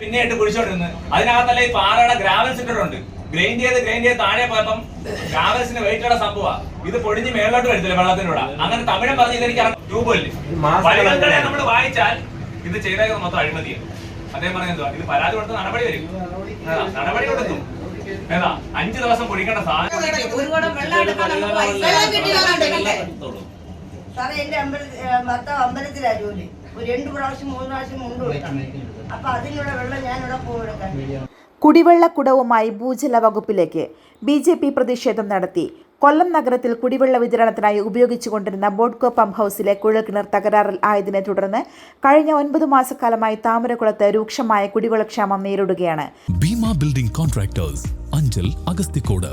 പിന്നെയായിട്ട് കുഴിച്ചോണ്ടിരുന്നു. അതിനകത്തല്ല ഈ പാറയുടെ ഗ്രാവൽസ് ഇട്ടിട്ടുണ്ട് ഗ്രൈൻഡ് ചെയ്ത് ഗ്രൈൻഡ് ചെയ്ത് താഴെ പോയപ്പം ഗ്രാവൽസിന് വെയിറ്റ് ഉള്ള സംഭവമാണ് ഇത് പൊടിഞ്ഞ് മേലോട്ട് വരത്തില്ല വെള്ളത്തിലൂടെ അങ്ങനെ തമിഴൻ പറഞ്ഞ് ഇതെനിക്ക് ട്യൂബില്ല വഴികളെ നമ്മൾ വായിച്ചാൽ ഇത് ചെയ്തേക്കുന്നത് മൊത്തം അഴിമതിയാണ് അദ്ദേഹം പറഞ്ഞ എന്തുവാ? ഇത് പരാതി കൊടുത്ത് നടപടി വരും? നടപടി കൊടുക്കും. ഏതാ? അഞ്ചു ദിവസം പൊടിക്കേണ്ട സാധനം. സാറേ എന്റെ ഭർത്താവ് അമ്പലത്തിലാ ജോലി. രണ്ട് പ്രാവശ്യം മൂന്ന് പ്രാവശ്യം മുണ്ട് കൊടുക്കണം അപ്പൊ അതിനുള്ള വെള്ളം ഞാനിവിടെ പോയെടുക്കാൻ കുടിവെള്ളക്കുടവുമായി ഭൂജല വകുപ്പിലേക്ക് ബി ജെ പി പ്രതിഷേധം നടത്തി. കൊല്ലം നഗരത്തിൽ കുടിവെള്ള വിതരണത്തിനായി ഉപയോഗിച്ചുകൊണ്ടിരുന്ന ബോഡ്കോ പമ്പ് ഹൗസിലെ കുഴൽക്കിണർ തകരാറിൽ ആയതിനെ തുടർന്ന് കഴിഞ്ഞ ഒൻപത് മാസക്കാലമായി താമരക്കുളത്ത് രൂക്ഷമായ കുടിവെള്ളക്ഷാമം നേരിടുകയാണ്. ഭീമ ബിൽഡിംഗ് കോൺട്രാക്ടേഴ്സ് അഞ്ചൽ അഗസ്തിക്കോട്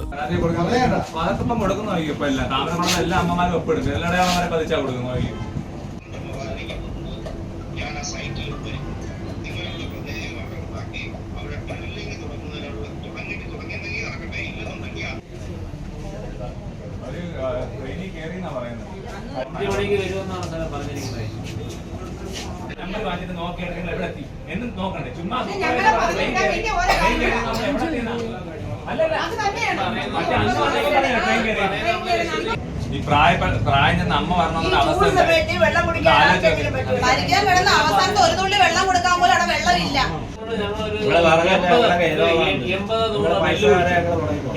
എല്ലാം. അമ്മമാരും ഒപ്പിടുന്നു പതിച്ചാ കൊടുക്കുന്നു അഞ്ച് മണിക്ക് വരുമെന്നാണ് സാറേ പറഞ്ഞിരിക്കുന്നത്. നോക്കിയാണ്. നിങ്ങൾ എവിടെ എത്തി? എന്നും നോക്കണ്ടേ? ചുമ്മാ. ഈ പ്രായ പ്രായം ചെന്ന് അമ്മ അവസ്ഥ ഇവിടെ എൺപത് നൂറ്.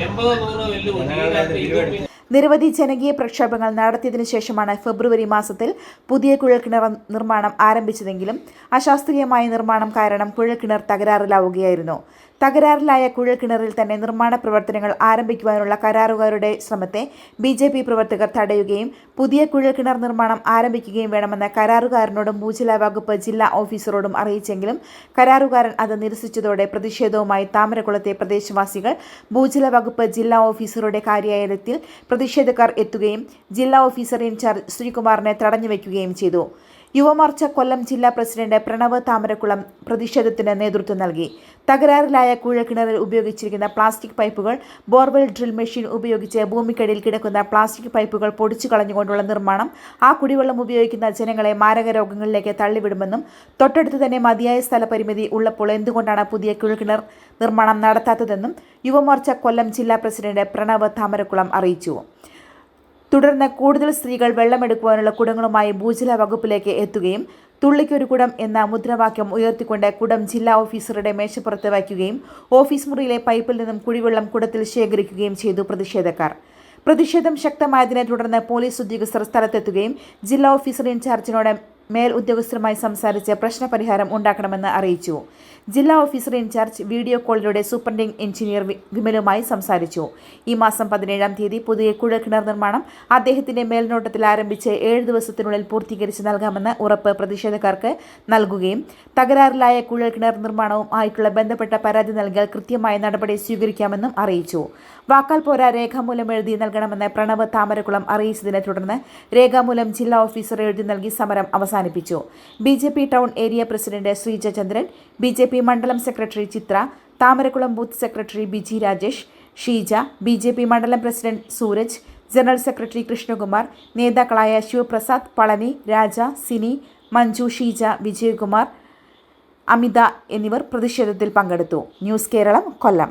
എൺപത് നൂറ് വെല്ലുവിളി നിരവധി ജനകീയ പ്രക്ഷോഭങ്ങൾ നടത്തിയതിനു ശേഷമാണ് ഫെബ്രുവരി മാസത്തിൽ പുതിയ കുഴൽക്കിണർ നിർമ്മാണം ആരംഭിച്ചതെങ്കിലും അശാസ്ത്രീയമായ നിർമ്മാണം കാരണം കുഴൽക്കിണർ തകരാറിലാവുകയായിരുന്നു. തകരാറിലായ കുഴൽക്കിണറിൽ തന്നെ നിർമ്മാണ പ്രവർത്തനങ്ങൾ ആരംഭിക്കുവാനുള്ള കരാറുകാരുടെ ശ്രമത്തെ ബി ജെ പി പ്രവർത്തകർ തടയുകയും പുതിയ കുഴൽക്കിണർ നിർമ്മാണം ആരംഭിക്കുകയും വേണമെന്ന് കരാറുകാരനോടും ഭൂജല വകുപ്പ് ജില്ലാ ഓഫീസറോടും അറിയിച്ചെങ്കിലും കരാറുകാരൻ അത് നിരസിച്ചതോടെ പ്രതിഷേധവുമായി താമരകുളത്തെ പ്രദേശവാസികൾ ഭൂജല വകുപ്പ് ജില്ലാ ഓഫീസറുടെ കാര്യാലയത്തിൽ പ്രതിഷേധക്കാർ എത്തുകയും ജില്ലാ ഓഫീസർ ഇൻചാർജ് ശ്രീകുമാറിനെ തടഞ്ഞുവെക്കുകയും ചെയ്തു. യുവമോർച്ച കൊല്ലം ജില്ലാ പ്രസിഡന്റ് പ്രണവ് താമരക്കുളം പ്രതിഷേധത്തിന് നേതൃത്വം നൽകി. തകരാറിലായ കുഴൽക്കിണറിൽ ഉപയോഗിച്ചിരിക്കുന്ന പ്ലാസ്റ്റിക് പൈപ്പുകൾ ബോർവെൽ ഡ്രിൽ മെഷീൻ ഉപയോഗിച്ച് ഭൂമിക്കടിയിൽ കിടക്കുന്ന പ്ലാസ്റ്റിക് പൈപ്പുകൾ പൊടിച്ചു കളഞ്ഞുകൊണ്ടുള്ള നിർമ്മാണം ആ കുടിവെള്ളം ഉപയോഗിക്കുന്ന ജനങ്ങളെ മാരക രോഗങ്ങളിലേക്ക് തള്ളിവിടുമെന്നും തൊട്ടടുത്ത് തന്നെ മതിയായ സ്ഥലപരിമിതി ഉള്ളപ്പോൾ എന്തുകൊണ്ടാണ് പുതിയ കുഴൽക്കിണർ നിർമ്മാണം നടത്താത്തതെന്നും യുവമോർച്ച കൊല്ലം ജില്ലാ പ്രസിഡന്റ് പ്രണവ് താമരക്കുളം അറിയിച്ചു. തുടർന്ന് കൂടുതൽ സ്ത്രീകൾ വെള്ളമെടുക്കുവാനുള്ള കുടങ്ങളുമായി ഭൂജല വകുപ്പിലേക്ക് എത്തുകയും തുള്ളിക്കൊരു കുടം എന്ന മുദ്രാവാക്യം ഉയർത്തിക്കൊണ്ട് കുടം ജില്ലാ ഓഫീസറുടെ മേശപ്പുറത്ത് വയ്ക്കുകയും ഓഫീസ് മുറിയിലെ പൈപ്പിൽ നിന്നും കുടിവെള്ളം കുടത്തിൽ ശേഖരിക്കുകയും ചെയ്തു പ്രതിഷേധക്കാർ. പ്രതിഷേധം ശക്തമായതിനെ തുടർന്ന് പോലീസ് ഉദ്യോഗസ്ഥർ സ്ഥലത്തെത്തുകയും ജില്ലാ ഓഫീസർ ഇൻചാർജിനോട് മേൽ ഉദ്യോഗസ്ഥരുമായി സംസാരിച്ച് പ്രശ്നപരിഹാരം ഉണ്ടാക്കണമെന്ന് അറിയിച്ചു. ജില്ലാ ഓഫീസർ ഇൻചാർജ് വീഡിയോ കോളിലൂടെ സൂപ്രണ്ടിംഗ് എഞ്ചിനീയർ വിമലുമായി സംസാരിച്ചു. ഈ മാസം പതിനേഴാം തീയതി പുതിയ കുഴൽക്കിണർ നിർമ്മാണം അദ്ദേഹത്തിന്റെ മേൽനോട്ടത്തിൽ ആരംഭിച്ച് ഏഴ് ദിവസത്തിനുള്ളിൽ പൂർത്തീകരിച്ച് നൽകാമെന്ന് ഉറപ്പ് പ്രതിഷേധക്കാർക്ക് നൽകുകയും തകരാറിലായ കുഴൽക്കിണർ നിർമ്മാണവും ആയിട്ടുള്ള ബന്ധപ്പെട്ട പരാതി നൽകിയാൽ കൃത്യമായ നടപടി സ്വീകരിക്കാമെന്നും അറിയിച്ചു. വാക്കാൽ പോരാ രേഖാമൂലം എഴുതി നൽകണമെന്ന് പ്രണവ് താമരക്കുളം അറിയിച്ചതിനെ തുടർന്ന് രേഖാമൂലം ജില്ലാ ഓഫീസർ എഴുതി നൽകി സമരം അവസാനിപ്പിച്ചു. B J P town area president Sreejachandran B J P മണ്ഡലം secretary Chithra Thamarakkulam booth secretary Biji Rajesh Sheeja B J P മണ്ഡലം president Sooraj general secretary Krishnakumar നേതാക്കളായ ശിവപ്രസാദ് പളനി രാജ സിനി മഞ്ജു ഷീജ വിജയകുമാർ അമിത എന്നിവർ പ്രതിഷേധത്തിൽ പങ്കെടുത്തു. ന്യൂസ് കേരളം കൊല്ലം.